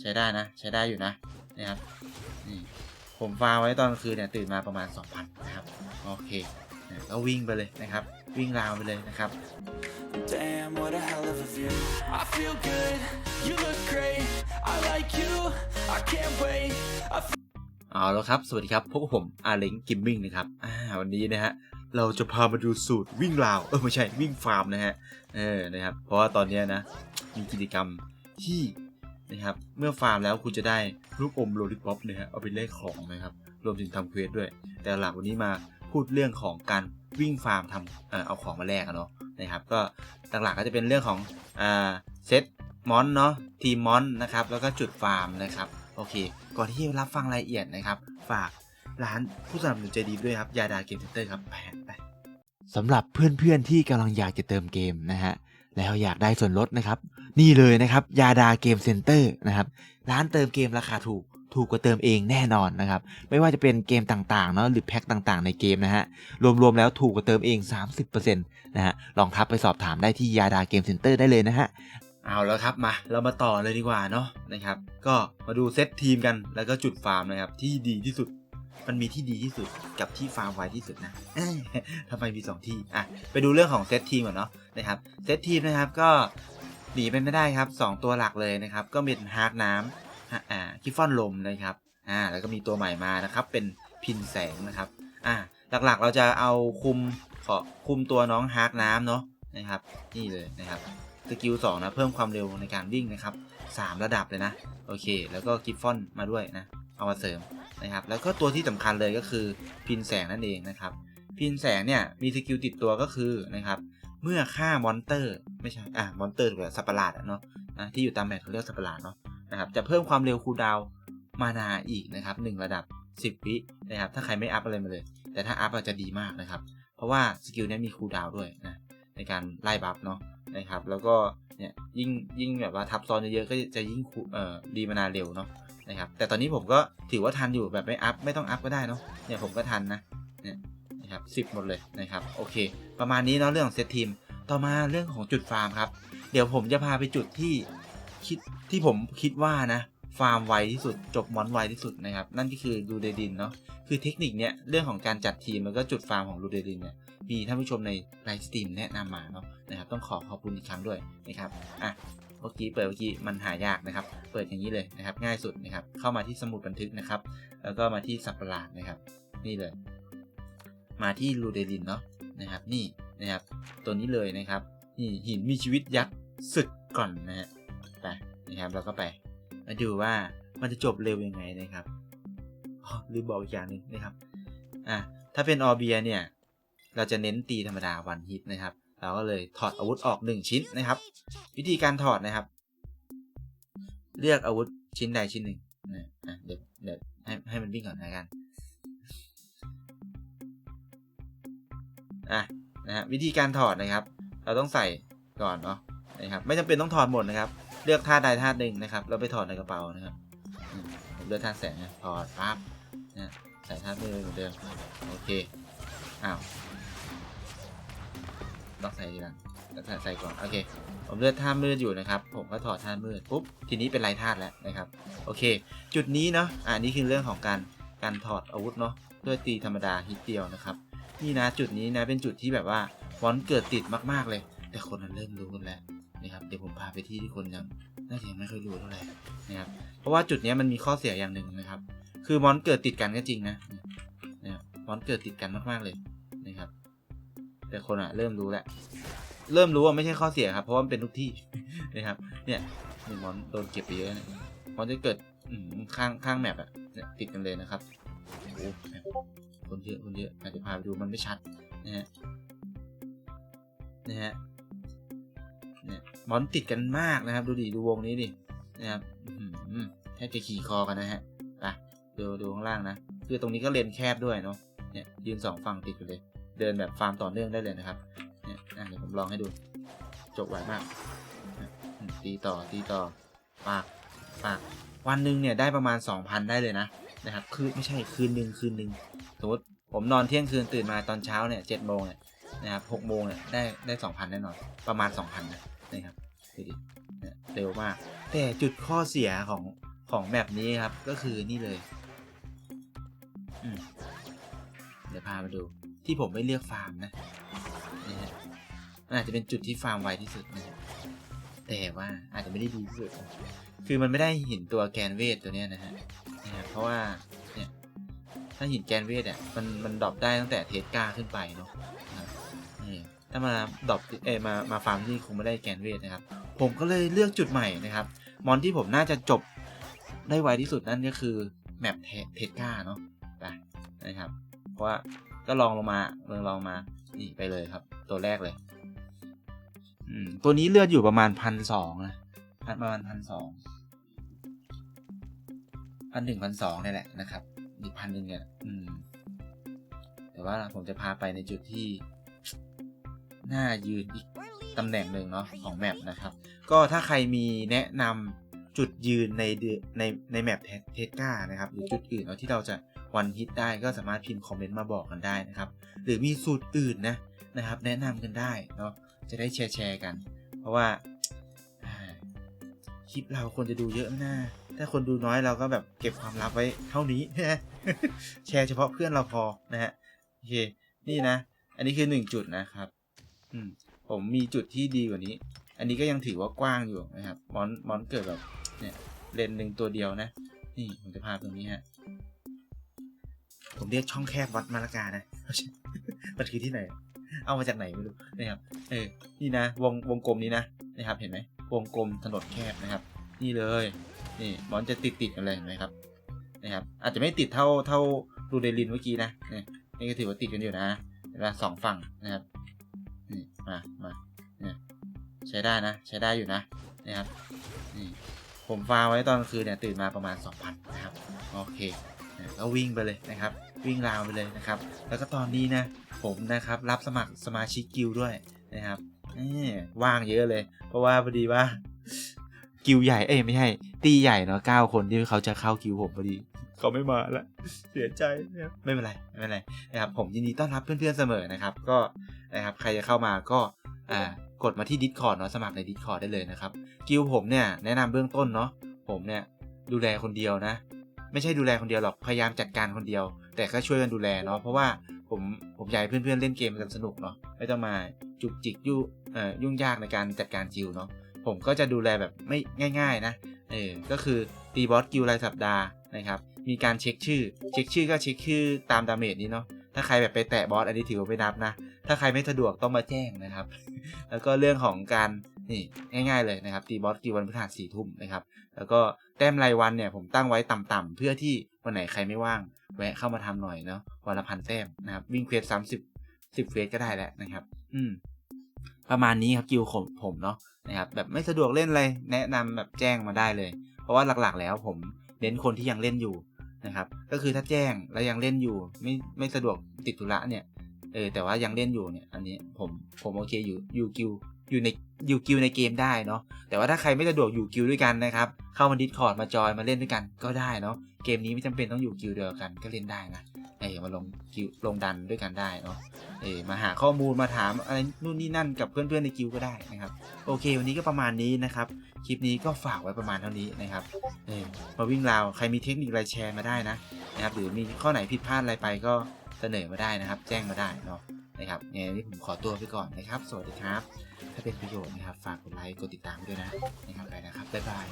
ใช้ได้นะ ใช้ได้อยู่นะนะครับนี่ผมฟาร์มไว้ตอนกลางคืนเนี่ยตื่นมาประมาณ 2,000 นะครับ โอเคเนี่ยก็วิ่งไปเลยนะครับ วิ่งราวไปเลยนะครับ Damn, what a hell of a view. I feel good, you look great. I like you, I can't wait. I เอาแล้วครับ สวัสดีครับ พวกบผมอาเล้งกิมมิ่งนะครับ อ่า วันนี้นะฮะ เราจะพามาดูสูตรวิ่งราว เออไม่ใช่วิ่งฟาร์มนะฮะ เออ นะครับ เพราะว่าตอนเนี้ยนะ มีกิจกรรมที่ นะครับ เมื่อฟาร์มแล้วคุณจะได้ลูกอมโลลิปอปนะฮะเอาไปแลกของนะครับ รวมถึงทำเควสด้วย แต่หลักวันนี้มาพูดเรื่องของการวิ่งฟาร์มทำเออเอาของมาแลกอะเนาะนะครับ ก็หลักๆก็จะเป็นเรื่องของอ่าเซตมอนเนาะทีมมอนนะครับ แล้วก็จุดฟาร์มนะครับโอเค ก่อนที่จะรับฟังรายละเอียดนะครับ ฝากร้านผู้สนับสนุนใจดีด้วยครับ ยาดาเกมเซ็นเตอร์ครับแผนไปสำหรับเพื่อนๆที่กำลังอยากจะเติมเกมนะฮะ แล้วอยากได้ส่วนลดนะครับ นี่เลยนะครับยาดาเกมเซ็นเตอร์นะครับร้านเติมเกมราคาถูกถูกกว่าเติมเองแน่นอนนะครับ ไม่ว่าจะเป็นเกมต่างๆเนาะหรือแพ็คต่างๆ ในเกมนะฮะ รวมๆแล้วถูกกว่าเติมเอง 30%นะฮะ ลองทักไปสอบถามได้ที่ยาดาเกมเซ็นเตอร์ได้เลยนะฮะ เอาแล้วครับมา เรามาต่อเลยดีกว่าเนาะนะครับ ก็มาดูเซตทีมกันแล้วก็จุดฟาร์มนะครับที่ดีที่สุด มันมีที่ดีที่สุดกับที่ฟาร์มไวที่สุดนะเอ้ยทำไมมีสองที่อะไปดูเรื่องของเซตทีมก่อนเนาะนะครับเซตทีมนะครับก็หนีไปไม่ได้ครับสองตัวหลักเลยนะครับ ก็เป็นฮาร์ดน้ำฮะอ่าคิฟฟอนลมนะครับอ่าแล้วก็มีตัวใหม่มานะครับ เป็นพินแสงนะครับอ่าหลักๆเราจะเอาคุมขอคุมตัวน้องฮาร์ดน้ำเนาะนะครับ นี่เลยนะครับสกิลสองนะเพิ่มความเร็วในการวิ่งนะครับสามระดับเลยนะ โอเค แล้วก็กิฟฟอนมาด้วยนะ เอามาเสริม นะครับแล้วก็ตัวที่สำคัญเลยก็คือพินแสงนั่นเองนะครับ พินแสงเนี่ยมีสกิลติดตัวก็คือนะครับเมื่อฆ่ามอนเตอร์ ไม่ใช่อะมอนเตอร์หรือสัปหลาดเนาะนะที่อยู่ตามแมปเขาเรียกสัปหลาดเนาะนะครับจะเพิ่มความเร็วคูลดาวมานาอีกนะครับหนึ่งระดับ 10 วินะครับถ้าใครไม่อัพอะไรมาเลย แต่ถ้าอัพอาจจะดีมากนะครับ เพราะว่าสกิลนี้มีคูลดาวด้วยนะในการไล่บัฟเนาะนะครับแล้วก็เนี่ยยิ่งยิ่งแบบว่าทับซ้อนเยอะๆก็จะยิ่งเอ่อดีมานาเร็วเนาะ นะครับแต่ตอนนี้ผมก็ถือว่าทันอยู่แบบไม่อัพไม่ต้องอัพก็ได้เนาะเนี่ยผมก็ทันนะเนี่ยนะครับสิบหมดเลยนะครับโอเค ประมาณนี้เนาะเรื่องเซตทีมต่อมาเรื่องของจุดฟาร์มครับ เดี๋ยวผมจะพาไปจุดที่คิดที่ผมคิดว่านะฟาร์มไวที่สุดจบมอนไวที่สุดนะครับ นั่นก็คือดูเดดินเนาะคือเทคนิคเนี้ยเรื่องของการจัดทีมแล้วก็จุดฟาร์มของดูเดดินเนี่ยมีท่านผู้ชมในไลฟ์สตรีมแนะนำมาเนาะนะครับต้องขอขอบคุณอีกครั้งด้วยนะครับอะ มื่อกี้เปิดเมื่อกี้มันหายากนะครับ เปิดอย่างนี้เลยนะครับ ง่ายสุดนะครับ เข้ามาที่สมุดบันทึกนะครับ แล้วก็มาที่สับประหลาดนะครับ นี่เลย มาที่ลูเดลินเนาะนะครับ นี่นะครับ ตัวนี้เลยนะครับ นี่หินมีชีวิตยักษ์ศึกก่อนนะฮะไปนะครับเราก็ไป มาดูว่ามันจะจบเร็วยังไงนะครับอ๋อลืมบอกอีกอย่างหนึ่งนะครับ อะถ้าเป็นออเบียเนี่ย เราจะเน้นตีธรรมดาวันฮิตนะครับ เราก็เลยถอดอาวุธออก 1 ชิ้นนะครับ วิธีการถอดนะครับ เลือกอาวุธชิ้นใดชิ้นหนึ่งนะเดี๋ยวเดี๋ยวให้ให้มันวิ่งก่อนนะกันอะนะฮะวิธีการถอดนะครับ เราต้องใส่ก่อนเนาะนะครับไม่จำเป็นต้องถอดหมดนะครับ เลือกท่าใดท่าหนึ่งนะครับ เราไปถอดในกระเป๋านะครับผมเลือกท่าแสงนะถอดปั๊บนะใส่ท่ามือเหมือนเดิมโอเคอ้าว ต้องใส่ทีหลังแล้วใส่ก่อนโอเคผมเลือกท่ามืดอยู่นะครับ ผมก็ถอดท่ามืดปุ๊บทีนี้เป็นไรธาตุแล้วนะครับโอเค จุดนี้เนาะอ่านี่คือเรื่องของการการถอดอาวุธเนาะด้วยตีธรรมดาฮิตเดียวนะครับนี่นะจุดนี้นะเป็นจุดที่แบบว่าฟอนต์เกิดติดมากๆเลย แต่คนนั้นเริ่มรู้กันแล้วนะครับเดี๋ยวผมพาไปที่ที่คนยังน่าจะยังไม่ค่อยรู้เท่าไหร่นะครับเพราะว่าจุดนี้มันมีข้อเสียอย่างหนึ่งนะครับ คือมอนเกิดติดกันก็จริงนะนะครับมอนเกิดติดกันมากๆเลย แต่คนอะเริ่มรู้แล้วเริ่มรู้ว่าไม่ใช่ข้อเสียครับ เพราะว่ามันเป็นทุกที่นะครับ เนี่ยหนึ่งมอนโดนเก็บไปเยอะเนี่ยมอนจะเกิดข้างข้างแมปอะเนี่ยติดกันเลยนะครับคนเยอะคนเยอะอาจจะพาไปดูมันไม่ชัดนะฮะนะฮะเนี่ยมอนติดกันมากนะครับ ดูดิดูวงนี้ดินะครับแทบจะขี่คอกันนะฮะไปดูดูข้างล่างนะ คือตรงนี้ก็เลนแคบด้วยเนาะเนี่ยยืนสองฝั่งติดกันเลย เดินแบบฟาร์มต่อเนื่องได้เลยนะครับเนี่ยเดี๋ยวผมลองให้ดู จบไวมาก ตีต่อตีต่อปากปากวันหนึ่งเนี่ยได้ประมาณ 2,000 ได้เลยนะนะครับ คือไม่ใช่คืนหนึ่งคืนหนึ่งสมมติผมนอนเที่ยงคืนตื่นมาตอนเช้าเนี่ยเจ็ดโมงเนี่ยนะครับหกโมงเนี่ยได้ได้2,000แน่นอน ประมาณ2,000นนะครับดูดิเนี่ยเร็วมาก แต่จุดข้อเสียของของแมปนี้ครับ ก็คือนี่เลย เดี๋ยวพามาดู ที่ผมไม่เลือกฟาร์มนะนี่ฮะมันอาจจะเป็นจุดที่ฟาร์มไวที่สุดนะฮะแต่ว่าอาจจะไม่ได้ดีที่สุด คือมันไม่ได้หินตัวแกนเวทตัวเนี้ยนะฮะนะฮะเพราะว่าเนี่ยถ้าหินแกนเวทอะมันมันดรอปได้ตั้งแต่เทสกาขึ้นไปเนาะนะครับเออถ้ามาดรอปเอมามาฟาร์มที่นี่คงไม่ได้แกนเวทนะครับ ผมก็เลยเลือกจุดใหม่นะครับ มอนที่ผมน่าจะจบได้ไวที่สุดนั่นก็คือแมปเทสกาเนาะไปนะครับ เพราะว่า ก็ลองลงมาเมืองลองมานี่ไปเลยครับ ตัวแรกเลย อืมตัวนี้เลือดอยู่ประมาณพันสองนะพันประมาณพันสองพันหนึ่งพันสองนี่แหละนะครับอีกพันหนึ่งเนี่ยอืม แต่ว่าผมจะพาไปในจุดที่น่ายืนอีกตำแหน่งหนึ่งเนาะของแมปนะครับ ก็ถ้าใครมีแนะนำจุดยืนในในในแมปเทสกานะครับ หรือจุดอื่นเนาะที่เราจะ วันฮิตได้ก็สามารถพิมพ์คอมเมนต์มาบอกกันได้นะครับ หรือมีสูตรอื่นนะนะครับ แนะนำกันได้เนาะจะได้แชร์แชร์กัน เพราะว่าคลิปเราคนจะดูเยอะนะถ้าคนดูน้อยเราก็แบบเก็บความลับไว้เท่านี้แชร์เฉพาะเพื่อนเราพอนะฮะโอเคนี่นะ อันนี้คือหนึ่งจุดนะครับอืมผมมีจุดที่ดีกว่านี้ อันนี้ก็ยังถือว่ากว้างอยู่นะครับมอนมอนเกิดแบบเนี่ยเลนหนึ่งตัวเดียวนะ นี่ผมจะพาตรงนี้ฮะ ผมเรียกช่องแคบวัดมาละกานะ มันคือที่ไหน เอามาจากไหนไม่รู้นะครับ เออ นี่นะ วงวงกลมนี้นะ นะครับ เห็นไหม วงกลมถนนแคบนะครับ นี่เลย นี่มอนจะติดติดๆกันเห็นไหมครับ นะครับ อาจจะไม่ติดเท่าเท่ารูเดลินเมื่อกี้นะนี่นี่ก็ถือว่าติดกันอยู่นะเห็นไหมสองฝั่งนะครับ นี่ มา มาเนี่ยใช้ได้นะ ใช้ได้อยู่นะ นะครับ นี่ ผมฟาไว้ตอนคืนเนี่ยตื่นมาประมาณ 2,000 นะครับ โอเค ก็วิ่งไปเลยนะครับ วิ่งราวไปเลยนะครับ แล้วก็ตอนนี้นะผมนะครับรับสมัครสมาชิกกิลด์ด้วยนะครับนี่ว่างเยอะเลย เพราะว่าพอดีว่ากิลด์ใหญ่เอ้ยไม่ใช่ตีใหญ่เนาะเก้าคนที่เขาจะเข้ากิลด์ผมพอดีเขาไม่มาแล้วเสียใจนะครับไม่เป็นไรไม่เป็นไรนะครับผมยินดีต้อนรับเพื่อนๆเสมอนะครับ ก็นะครับใครจะเข้ามาก็อ่ากดมาที่ Discord เนาะสมัครใน Discord ได้เลยนะครับกิลด์ผมเนี่ยแนะนำเบื้องต้นเนาะผมเนี่ยดูแลคนเดียวนะ ไม่ใช่ดูแลคนเดียวหรอกพยายามจัดการคนเดียว แต่ก็ช่วยกันดูแลเนาะเพราะว่าผมผมอยากให้เพื่อนๆเล่นเกมกันสนุกเนาะไม่ต้องมาจุกจิกยุ่ยุ่งยากในการจัดการกิลด์เนาะผมก็จะดูแลแบบไม่ง่าย ๆ นะเออก็คือตีบอสกิลด์รายสัปดาห์นะครับมีการเช็คชื่อ เช็คชื่อก็เช็คชื่อตามดาเมจนี้เนาะถ้าใครแบบไปแตะบอสอันนี้ถือว่าไม่นับนะ ถ้าใครไม่สะดวกต้องมาแจ้งนะครับ แล้วก็เรื่องของการ นี่ง่ายๆเลยนะครับตีบอสกี่วันพฤหัสสี่ทุ่มนะครับ แล้วก็แต้มรายวันเนี่ยผมตั้งไว้ต่ำๆเพื่อที่วันไหนใครไม่ว่าง แวะเข้ามาทำหน่อยเนาะวันละพันแต้มนะครับ วิ่งเควสสามสิบสิบเควสก็ได้แล้วนะครับ อืม ประมาณนี้ครับกิวของผมเนาะนะครับแบบไม่สะดวกเล่นอะไรแนะนำแบบแจ้งมาได้เลย เพราะว่าหลักๆแล้วผมเน้นคนที่ยังเล่นอยู่นะครับ ก็คือถ้าแจ้งแล้วยังเล่นอยู่ ไม่ไม่สะดวกติดธุระเนี่ยเออแต่ว่ายังเล่นอยู่เนี่ยอันนี้ผมผมโอเคอยู่อยู่กิว อยู่ในอยู่กิวในเกมได้เนาะแต่ว่าถ้าใครไม่สะดวกอยู่กิวด้วยกันนะครับเข้ามาดิสคอร์ดมาจอยมาเล่นด้วยกันก็ได้เนาะเกมนี้ไม่จำเป็นต้องอยู่กิวเดียวกันก็เล่นได้นะเออมาลงกิวลงดันด้วยกันได้เนาะเออมาหาข้อมูลมาถามอะไรนู่นนี่นั่นกับเพื่อนๆในกิวก็ได้นะครับโอเค วันนี้ก็ประมาณนี้นะครับคลิปนี้ก็ฝากไว้ประมาณเท่านี้นะครับเออมาวิ่งราวใครมีเทคนิคอะไรแชร์มาได้นะนะครับหรือมีข้อไหนผิดพลาดอะไรไปก็เสนอมาได้นะครับ แจ้งมาได้เนาะ นะครับยังไงผมขอตัวไปก่อนนะครับ สวัสดีครับ ถ้าเป็นประโยชน์นะครับ ฝากกดไลค์ กดติดตามด้วยนะ นะครับไปนะครับ บ๊ายบาย